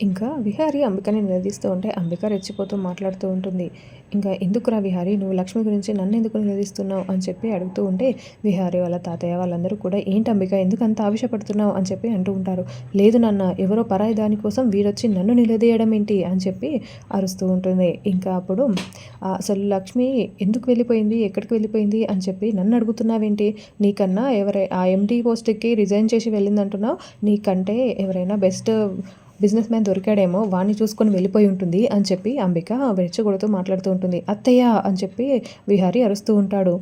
ఇంకా విహారి అంబికని నిలదీస్తూ ఉంటే అంబిక రెచ్చిపోతూ మాట్లాడుతూ ఉంటుంది. ఇంకా ఎందుకురా విహారి నువ్వు లక్ష్మి గురించి నన్ను ఎందుకు నిలదీస్తున్నావు అని చెప్పి అడుగుతూ ఉంటే విహారి వాళ్ళ తాతయ్య వాళ్ళందరూ కూడా ఏంటి అంబిక ఎందుకు అంత ఆవేశపడుతున్నావు? అని చెప్పి అంటూ ఉంటారు. లేదు నాన్న ఎవరో పరాయి దానికోసం వీరొచ్చి నన్ను నిలదీయడం ఏంటి? అని చెప్పి అరుస్తూ ఉంటుంది. ఇంకా అప్పుడు అసలు లక్ష్మి ఎందుకు వెళ్ళిపోయింది? ఎక్కడికి వెళ్ళిపోయింది? అని చెప్పి నన్ను అడుగుతున్నావేంటి? నీకన్నా ఎవరై ఆ ఎంటీ పోస్ట్కి రిజైన్ చేసి వెళ్ళిందంటున్నావు? నీకంటే ఎవరైనా బెస్ట్ బిజినెస్ మ్యాన్ దొరికాడేమో వాడిని చూసుకొని వెళ్ళిపోయి ఉంటుంది అని చెప్పి అంబిక రెచ్చగొడుతూ మాట్లాడుతూ ఉంటుంది. అత్తయ్య అని చెప్పి విహారి అరుస్తూ ఉంటాడు.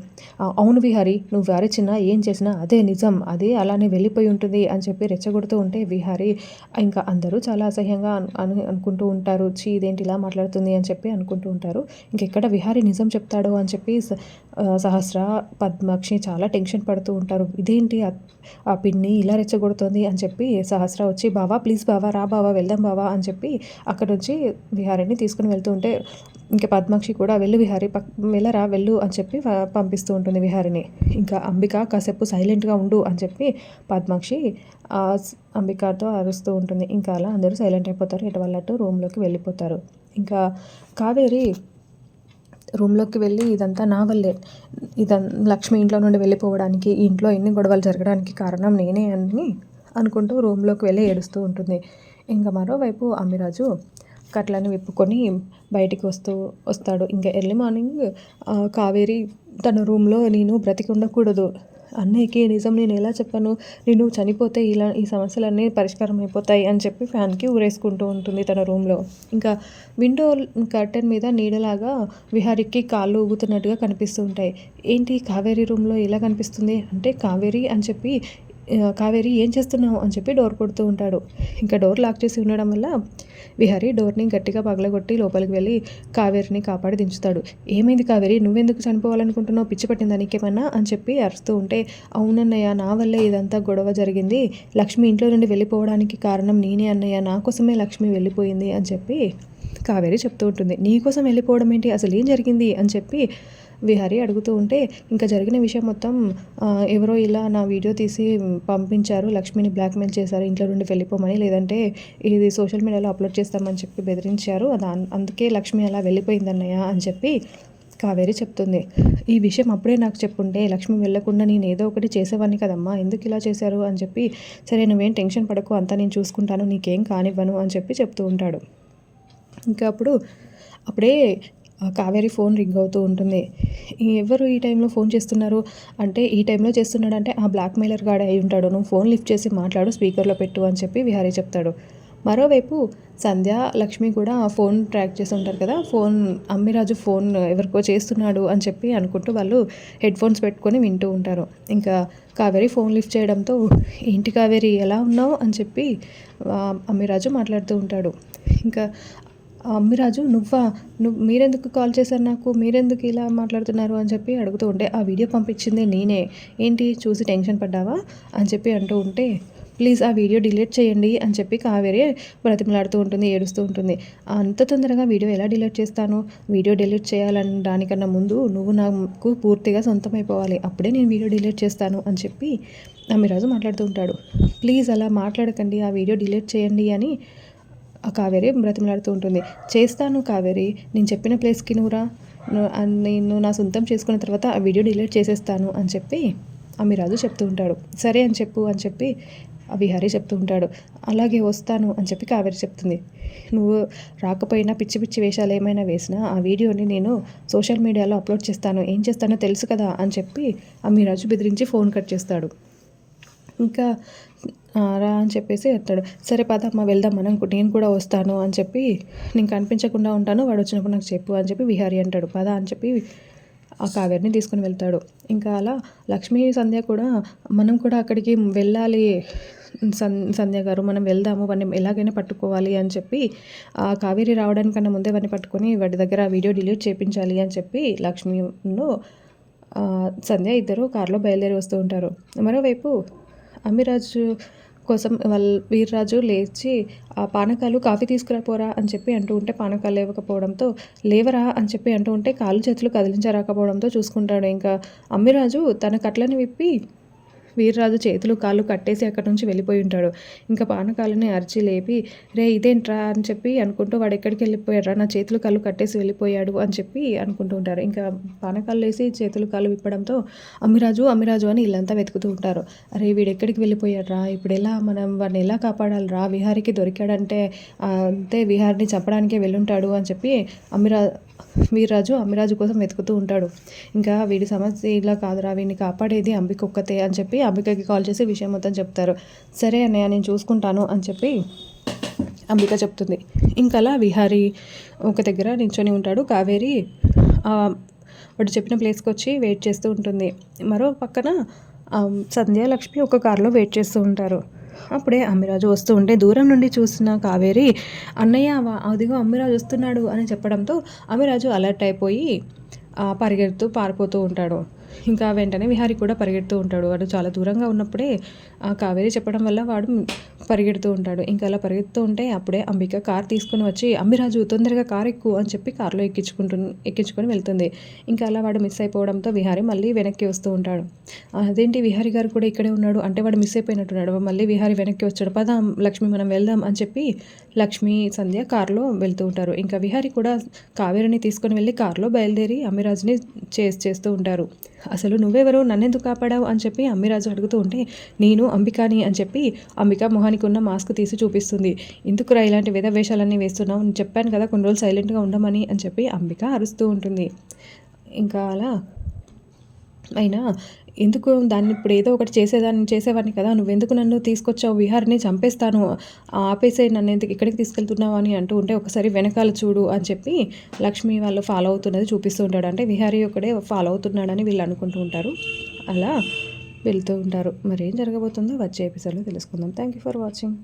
అవును విహారి నువ్వు చిన్న ఏం చేసినా అదే నిజం అదే అలానే వెళ్ళిపోయి ఉంటుంది అని చెప్పి రెచ్చగొడుతూ ఉంటే విహారి ఇంకా అందరూ చాలా అసహ్యంగా అను అనుకుంటూ ఉంటారు. చీ ఇదేంటి ఇలా మాట్లాడుతుంది అని చెప్పి అనుకుంటూ ఉంటారు. ఇంకెక్కడ విహారి నిజం చెప్తాడో అని చెప్పి సహస్ర పద్మాక్షి చాలా టెన్షన్ పడుతూ ఉంటారు. ఇదేంటి ఆ పిన్ని ఇలా రెచ్చగొడుతుంది అని చెప్పి సహస్ర వచ్చి బావా ప్లీజ్ బావా రా బావా వెళ్దాం బావా అని చెప్పి అక్కడ నుంచి విహారిని తీసుకుని వెళ్తూ ఉంటే ఇంకా పద్మాక్షి కూడా వెళ్ళు విహారి పక్ వెళ్ళరా వెళ్ళు అని చెప్పి పంపిస్తూ ఉంటుంది విహారిని. ఇంకా అంబిక కాసేపు సైలెంట్గా ఉండు అని చెప్పి పద్మాక్షి అంబికతో అరుస్తూ ఉంటుంది. ఇంకా అలా అందరూ సైలెంట్ అయిపోతారు. ఇటు వాళ్ళట్టు రూమ్లోకి వెళ్ళిపోతారు. ఇంకా కావేరి రూమ్లోకి వెళ్ళి ఇదంతా నా వల్లే. ఇదం లక్ష్మి ఇంట్లో నుండి వెళ్ళిపోవడానికి ఇంట్లో ఎన్ని గొడవలు జరగడానికి కారణం నేనే అని అనుకుంటూ రూమ్లోకి వెళ్ళి ఏడుస్తూ ఉంటుంది. ఇంకా మరోవైపు అమ్మిరాజు కట్లని విప్పుకొని బయటికి వస్తూ వస్తాడు. ఇంకా ఎర్లీ మార్నింగ్ కావేరి తన రూమ్లో నేను బ్రతికి ఉండకూడదు అన్నయ్యకి నిజం నేను ఎలా చెప్పాను? నేను చనిపోతే ఇలా ఈ సమస్యలన్నీ పరిష్కారం అయిపోతాయి అని చెప్పి ఫ్యాన్కి ఊరేసుకుంటూ ఉంటుంది తన రూమ్లో. ఇంకా విండో కర్టెన్ మీద నీడలాగా విహారికి కాళ్ళు ఊగుతున్నట్టుగా కనిపిస్తూ ఉంటాయి. ఏంటి కావేరి రూమ్లో ఎలా కనిపిస్తుంది? అంటే కావేరి అని చెప్పి కావేరి ఏం చేస్తున్నావు? అని చెప్పి డోర్ కొడుతూ ఉంటాడు. ఇంకా డోర్ లాక్ చేసి ఉండడం వల్ల విహారి డోర్ని గట్టిగా పగలగొట్టి లోపలికి వెళ్ళి కావేరిని కాపాడి దించుతాడు. ఏమైంది కావేరి? నువ్వెందుకు చనిపోవాలనుకుంటున్నావు? పిచ్చి పట్టిందా నీకేమన్నా? అని చెప్పి అరుస్తూ ఉంటే అవునన్నయ్య నా వల్లే ఇదంతా గొడవ జరిగింది. లక్ష్మి ఇంట్లో నుండి వెళ్ళిపోవడానికి కారణం నేనే అన్నయ్య. నా కోసమే లక్ష్మి వెళ్ళిపోయింది అని చెప్పి కావేరి చెప్తూ ఉంటుంది. నీకోసం వెళ్ళిపోవడం ఏంటి? అసలు ఏం జరిగింది? అని చెప్పి విహారీ అడుగుతూ ఉంటే ఇంకా జరిగిన విషయం మొత్తం ఎవరో ఇలా నా వీడియో తీసి పంపించారు లక్ష్మిని బ్లాక్మెయిల్ చేశారు ఇంట్లో నుండి వెళ్ళిపోమని లేదంటే ఇది సోషల్ మీడియాలో అప్లోడ్ చేస్తామని చెప్పి బెదిరించారు. అది అందుకే లక్ష్మి అలా వెళ్ళిపోయిందన్నయ్య అని చెప్పి కావేరి చెప్తుంది. ఈ విషయం అప్పుడే నాకు చెప్పుంటే లక్ష్మి వెళ్ళకుండా నేను ఏదో ఒకటి చేసేవాడిని కదమ్మా ఎందుకు ఇలా చేశారు? అని చెప్పి సరే నువ్వేం టెన్షన్ పడకు అంతా నేను చూసుకుంటాను నీకేం కానివ్వను అని చెప్పి చెప్తూ ఉంటాడు. ఇంకా అప్పుడు అప్పుడే కావేరి ఫోన్ రింగ్ అవుతూ ఉంటుంది. ఎవరు ఈ టైంలో ఫోన్ చేస్తున్నారు? అంటే ఈ టైంలో చేస్తున్నాడు అంటే ఆ బ్లాక్ మెయిలర్ గాడే అయి ఉంటాడు. నువ్వు ఫోన్ లిఫ్ట్ చేసి మాట్లాడు స్పీకర్లో పెట్టు అని చెప్పి విహారీ చెప్తాడు. మరోవైపు సంధ్య లక్ష్మి కూడా ఫోన్ ట్రాక్ చేసి ఉంటారు కదా? ఫోన్ అమ్మిరాజు ఫోన్ ఎవరికో చేస్తున్నాడు అని చెప్పి అనుకుంటూ వాళ్ళు హెడ్ ఫోన్స్ పెట్టుకొని వింటూ ఉంటారు. ఇంకా కావేరి ఫోన్ లిఫ్ట్ చేయడంతో ఏంటి కావేరి ఎలా ఉన్నావు? అని చెప్పి అమ్మిరాజు మాట్లాడుతూ ఉంటాడు. ఇంకా అమ్మిరాజు నువ్వా? నువ్వు మీరెందుకు కాల్ చేశారు నాకు? మీరెందుకు ఇలా మాట్లాడుతున్నారు? అని చెప్పి అడుగుతూ ఉంటే ఆ వీడియో పంపించింది నేనే. ఏంటి? చూసి టెన్షన్ పడ్డావా? అని చెప్పి అంటూ ఉంటే ప్లీజ్ ఆ వీడియో డిలీట్ చేయండి అని చెప్పి కావేరి బ్రతిమలాడుతూ ఉంటుంది ఏడుస్తూ ఉంటుంది. అంత తొందరగా వీడియో ఎలా డిలీట్ చేస్తాను? వీడియో డిలీట్ చేయాలని దానికన్నా ముందు నువ్వు నాకు పూర్తిగా సొంతం అయిపోవాలి అప్పుడే నేను వీడియో డిలీట్ చేస్తాను అని చెప్పి అమ్మిరాజు మాట్లాడుతూ ఉంటాడు. ప్లీజ్ అలా మాట్లాడకండి ఆ వీడియో డిలీట్ చేయండి అని కావేరి బ్రతిమలాడుతూ ఉంటుంది. చేస్తాను కావేరి నేను చెప్పిన ప్లేస్కి నువ్వురా నేను నా సొంతం చేసుకున్న తర్వాత ఆ వీడియో డిలీట్ చేసేస్తాను అని చెప్పి అమిరాజు చెప్తూ ఉంటాడు. సరే అని చెప్పు అని చెప్పి విహారీ చెప్తూ ఉంటాడు. అలాగే వస్తాను అని చెప్పి కావేరి చెప్తుంది. నువ్వు రాకపోయినా పిచ్చి పిచ్చి వేషాలు ఏమైనా వేసినా ఆ వీడియోని నేను సోషల్ మీడియాలో అప్లోడ్ చేస్తాను. ఏం చేస్తానో తెలుసు కదా అని చెప్పి అమ్మిరాజు బెదిరించి ఫోన్ కట్ చేస్తాడు. ఇంకా రా అని చెప్పేసి ఎత్తాడు. సరే పదమ్మ వెళ్దాం మనం నేను కూడా వస్తాను అని చెప్పి నేను కనిపించకుండా ఉంటాను వాడు వచ్చినప్పుడు నాకు చెప్పు అని చెప్పి విహారీ అంటాడు. పద అని చెప్పి ఆ కావేరిని తీసుకుని వెళ్తాడు. ఇంకా అలా లక్ష్మీ సంధ్య కూడా మనం కూడా అక్కడికి వెళ్ళాలి. సంధ్య గారు మనం వెళ్దాము వాడిని ఎలాగైనా పట్టుకోవాలి అని చెప్పి ఆ కావేరి రావడానికన్నా ముందే వాడిని పట్టుకొని వాడి దగ్గర ఆ వీడియో డిలీట్ చేయించాలి అని చెప్పి లక్ష్మీను సంధ్య ఇద్దరు కారులో బయలుదేరి వస్తూ ఉంటారు. మరోవైపు అమిరాజు కోసం వాళ్ళ వీర్రాజు లేచి ఆ పానకాలు కాఫీ తీసుకురాపోరా అని చెప్పి అంటూ ఉంటే పానకాలు లేవకపోవడంతో లేవరా అని చెప్పి అంటూ ఉంటే కాళ్ళు చేతులు కదిలించరాకపోవడంతో చూసుకుంటాడు. ఇంకా అమ్మిరాజు తన కట్లని విప్పి వీర్రాజు చేతులు కాళ్ళు కట్టేసి అక్కడి నుంచి వెళ్ళిపోయి ఉంటాడు. ఇంకా పానకాలని అరిచి లేపి రే ఇదేంట్రా? అని చెప్పి అనుకుంటూ వాడు ఎక్కడికి వెళ్ళిపోయాడు నా చేతులు కాళ్ళు కట్టేసి వెళ్ళిపోయాడు అని చెప్పి అనుకుంటూ ఉంటారు. ఇంకా పానకాలు వేసి చేతులు కాళ్ళు విప్పడంతో అమ్మిరాజు అమ్మిరాజు అని వీళ్ళంతా వెతుకుతూ ఉంటారు. అరే వీడు ఎక్కడికి వెళ్ళిపోయాడ్రా? ఇప్పుడు ఎలా మనం వాడిని ఎలా కాపాడాలిరా? విహారికి దొరికాడంటే అంతే విహారిని చంపడానికే వెళ్ళుంటాడు అని చెప్పి అమ్మిరా వీరరాజు అమ్మిరాజు కోసం వెతుకుతూ ఉంటాడు. ఇంకా వీడి సమస్య ఇలా కాదురా వీడిని కాపాడేది అంబికొక్కతే అని చెప్పి అంబికకి కాల్ చేసి విషయం మొత్తం చెప్తారు. సరే అన్నయ్య నేను చూసుకుంటాను అని చెప్పి అంబిక చెప్తుంది. ఇంకలా విహారి ఒక దగ్గర నించొని ఉంటాడు. కావేరి వాడు చెప్పిన ప్లేస్కి వచ్చి వెయిట్ చేస్తూ ఉంటుంది. మరో పక్కన సంధ్య లక్ష్మి ఒక కారులో వెయిట్ చేస్తూ ఉంటారు. అప్పుడే అమ్మిరాజు వస్తూ ఉంటే దూరం నుండి చూసిన కావేరి అన్నయ్య అదిగో అమ్మిరాజు వస్తున్నాడు అని చెప్పడంతో అమ్మిరాజు అలర్ట్ అయిపోయి పరిగెడుతూ పారిపోతూ ఉంటాడు. ఇంకా వెంటనే విహారి కూడా పరిగెడుతూ ఉంటాడు. వాడు చాలా దూరంగా ఉన్నప్పుడే ఆ కావేరి చెప్పడం వల్ల వాడు పరిగెడుతూ ఉంటాడు. ఇంకా అలా పరిగెడుతూ ఉంటే అప్పుడే అంబిక కార్ తీసుకుని వచ్చి అమ్మిరాజు తొందరగా కార్ ఎక్కు అని చెప్పి కారులో ఎక్కించుకుంటు ఎక్కించుకొని వెళ్తుంది. ఇంకా అలా వాడు మిస్ అయిపోవడంతో విహారి మళ్ళీ వెనక్కి వస్తూ ఉంటాడు. అదేంటి విహారి గారు కూడా ఇక్కడే ఉన్నాడు? అంటే వాడు మిస్ అయిపోయినట్టున్నాడు. మళ్ళీ విహారి వెనక్కి వచ్చాడు. పద లక్ష్మి మనం వెళ్దాం అని చెప్పి లక్ష్మి సంధ్య కారులో వెళ్తూ ఉంటారు. ఇంకా విహారి కూడా కావేరిని తీసుకొని వెళ్ళి కారులో బయలుదేరి అమ్మిరాజుని చేస్ చేస్తూ ఉంటారు. అసలు నువ్వెవరు? నన్నెందుకు కాపాడావు? అని చెప్పి అమ్మిరాజు అడుగుతూ ఉంటే నేను అంబికాని అని చెప్పి అంబిక మొహానికి ఉన్న మాస్క్ తీసి చూపిస్తుంది. ఎందుకురా ఇలాంటి వేద వేషాలన్నీ వేస్తున్నావు? నేను చెప్పాను కదా కొన్ని రోజులు సైలెంట్గా ఉండమని అని చెప్పి అంబిక అరుస్తూ ఉంటుంది. ఇంకా అలా అయినా ఎందుకు దాన్ని ఇప్పుడు ఏదో ఒకటి చేసేదాన్ని చేసేవాడిని కదా నువ్వు ఎందుకు నన్ను తీసుకొచ్చావు? విహార్ని చంపేస్తాను ఆపేసే నన్ను ఎందుకు ఇక్కడికి తీసుకెళ్తున్నావు అని అంటూ ఉంటే ఒకసారి వెనకాల చూడు అని చెప్పి లక్ష్మి వాళ్ళు ఫాలో అవుతున్నది చూపిస్తూ ఉంటాడు. అంటే విహారీ ఒకడే ఫాలో అవుతున్నాడని వీళ్ళు అనుకుంటూ ఉంటారు. అలా వెళ్తూ ఉంటారు. మరి ఏం జరగబోతుందో వచ్చే ఎపిసోడ్లో తెలుసుకుందాం. Thank you for watching